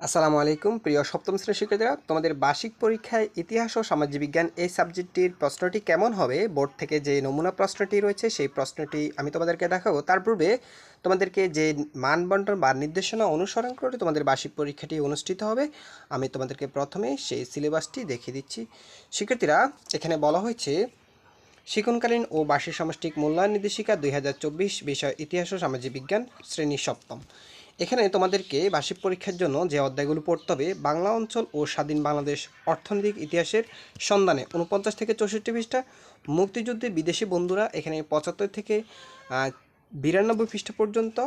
আসসালামু আলাইকুম, প্রিয় সপ্তম শ্রেণির শিক্ষার্থীরা। তোমাদের বার্ষিক পরীক্ষায় ইতিহাস ও সামাজিক বিজ্ঞান এই সাবজেক্টটির প্রশ্নটি কেমন হবে? বোর্ড থেকে যে নমুনা প্রশ্নটি রয়েছে, সেই প্রশ্নটি আমি তোমাদেরকে দেখাবো। তার পূর্বে তোমাদেরকে যে মানবন্টন বা নির্দেশনা অনুসরণ করে তোমাদের বার্ষিক পরীক্ষাটি অনুষ্ঠিত হবে, আমি তোমাদেরকে প্রথমে সেই সিলেবাসটি দেখিয়ে দিচ্ছি। শিক্ষার্থীরা, এখানে বলা হয়েছে, শিক্ষণকালীন ও বার্ষিক সামষ্টিক মূল্যায়ন নির্দেশিকা দুই হাজার চব্বিশ বিষয় ইতিহাস ও সামাজিক বিজ্ঞান শ্রেণি সপ্তম। এখানে তোমাদেরকে বার্ষিক পরীক্ষার জন্য যে অধ্যায়গুলো পড়তে হবে, বাংলা অঞ্চল ও স্বাধীন বাংলাদেশ অর্থনৈতিক ইতিহাসের সন্ধানে উনপঞ্চাশ থেকে চৌষট্টি পৃষ্ঠা, মুক্তিযুদ্ধে বিদেশি বন্ধুরা এখানে পঁচাত্তর থেকে বিরানব্বই পৃষ্ঠা পর্যন্ত।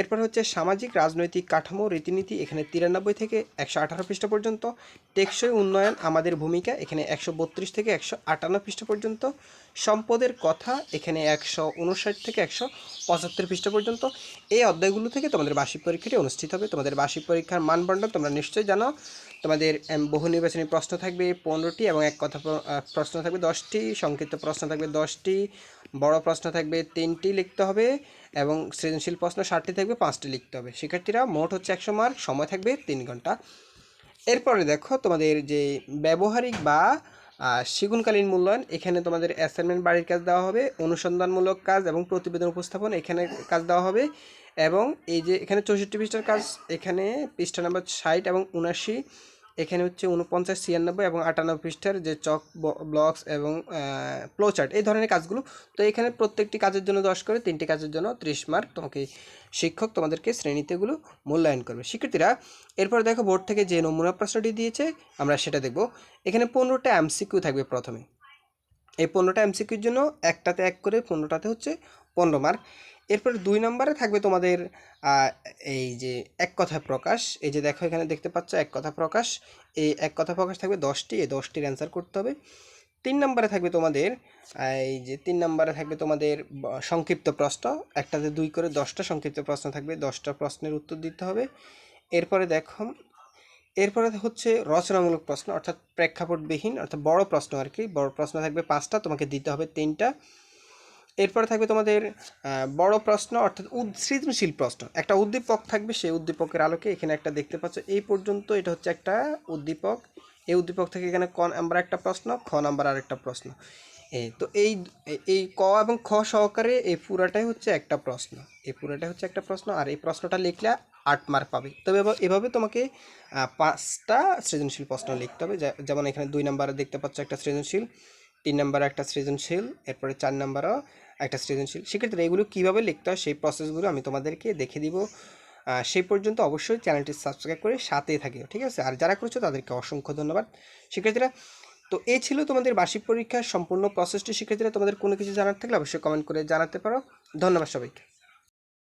এরপর হচ্ছে সামাজিক, রাজনৈতিক কাঠামো, রীতিনীতি, এখানে তিরানব্বই থেকে একশো আঠারো পৃষ্ঠা পর্যন্ত। টেকসই উন্নয়ন আমাদের ভূমিকা, এখানে একশো বত্রিশ থেকে একশো আটান্ন পৃষ্ঠা পর্যন্ত। সম্পদের কথা, এখানে একশো উনষাট থেকে একশো পঁচাত্তর পৃষ্ঠা পর্যন্ত। এই অধ্যায়গুলো থেকে তোমাদের বার্ষিক পরীক্ষাটি অনুষ্ঠিত হবে। তোমাদের বার্ষিক পরীক্ষার মানবন্টন তোমরা নিশ্চয়ই জানো। তোমাদের বহু নির্বাচনী প্রশ্ন থাকবে পনেরোটি এবং এক কথা প্রশ্ন থাকবে দশটি, সংক্ষিপ্ত প্রশ্ন থাকবে দশটি, বড় প্রশ্ন থাকবে তিনটি লিখতে হবে। এবং সৃজনশীল প্রশ্ন ষাটটি থাকবে, পাঁচটি লিখতে হবে। শিক্ষার্থীরা মোট হচ্ছে একশো মার্ক, সময় থাকবে তিন ঘণ্টা। এরপরে দেখো তোমাদের যে ব্যবহারিক বা শিগুনকালীন মূল্যায়ন, এখানে তোমাদের অ্যাসাইনমেন্ট বাড়ির কাজ দেওয়া হবে, অনুসন্ধানমূলক কাজ এবং প্রতিবেদন উপস্থাপন এখানে কাজ দেওয়া হবে এবং এই যে এখানে চৌষট্টি পৃষ্ঠার কাজ, এখানে পৃষ্ঠা নাম্বার ষাট এবং উনাশি এখানে হচ্ছে উনপঞ্চাশ, ছিয়ানব্বই এবং আটানব্বই পৃষ্ঠার যে চক ব্লকস এবং চার্ট এই ধরনের কাজগুলো। তো এখানে প্রত্যেকটি কাজের জন্য দশ করে, তিনটি কাজের জন্য ত্রিশ মার্ক তোমাকে শিক্ষক তোমাদেরকে শ্রেণীতে এগুলো মূল্যায়ন করবে। শিক্ষার্থীরা, এরপর দেখো বোর্ড থেকে যে নমুনা প্রশ্নটি দিয়েছে, আমরা সেটা দেখব। এখানে পনেরোটা এমসিকিউ থাকবে প্রথমে। এই পনেরোটা এমসিকিউর জন্য একটাতে এক করে, পনেরোটাতে হচ্ছে পনেরো মার্ক এরপর দুই নম্বরে থাকবে তোমাদের এই যে এক কথা প্রকাশ। এই যে দেখো এখানে দেখতে পাচ্ছ এক কথা প্রকাশ। এই এক কথা প্রকাশ থাকবে দশটি। এই দশটির অ্যান্সার করতে হবে। তিন নম্বরে থাকবে তোমাদের এই যে তিন নম্বরে থাকবে তোমাদের সংক্ষিপ্ত প্রশ্ন। একটাতে দুই করে দশটা সংক্ষিপ্ত প্রশ্ন থাকবে। দশটা প্রশ্নের উত্তর দিতে হবে। এরপরে দেখো, এরপরে হচ্ছে রচনামূলক প্রশ্ন, অর্থাৎ প্রেক্ষাপটবিহীন, অর্থাৎ বড় প্রশ্ন আর কি। বড় প্রশ্ন থাকবে পাঁচটা, তোমাকে দিতে হবে তিনটা। এরপরে থাকবে তোমাদের বড় প্রশ্ন, অর্থাৎ সৃজনশীল প্রশ্ন। একটা উদ্দীপক থাকবে, সেই উদ্দীপকের আলোকে এখানে একটা দেখতে পাচ্ছ। এই পর্যন্ত এটা হচ্ছে একটা উদ্দীপক। এই উদ্দীপক থেকে এখানে ক নাম্বার একটা প্রশ্ন, খ নাম্বার আর একটা প্রশ্ন। এই তো এই- এই ক এবং খ সহকারে এই পুরাটাই হচ্ছে একটা প্রশ্ন। এই পুরাটাই হচ্ছে একটা প্রশ্ন, আর এই প্রশ্নটা লিখলে আট মার্ক পাবে। তবে এভাবে তোমাকে পাঁচটা সৃজনশীল প্রশ্ন লিখতে হবে। যেমন এখানে দুই নাম্বারে দেখতে পাচ্ছ একটা সৃজনশীল, তিন নাম্বারে একটা সৃজনশীল, এরপরে চার নাম্বারও একটা সৃজনশীল। সেক্ষেত্রে এগুলো কীভাবে লিখতে হয় সেই প্রসেসগুলো আমি তোমাদেরকে দেখে দিব। সেই পর্যন্ত অবশ্যই চ্যানেলটি সাবস্ক্রাইব করে সাথেই থাকিও, ঠিক আছে? আর যারা করেছ তাদেরকে অসংখ্য ধন্যবাদ। শিক্ষার্থীরা তো এ ছিল তোমাদের বার্ষিক পরীক্ষার সম্পূর্ণ প্রসেসটি শিক্ষার্থীরা তোমাদের কোনো কিছু জানার থাকলে অবশ্যই কমেন্ট করে জানাতে পারো। ধন্যবাদ সবাইকে।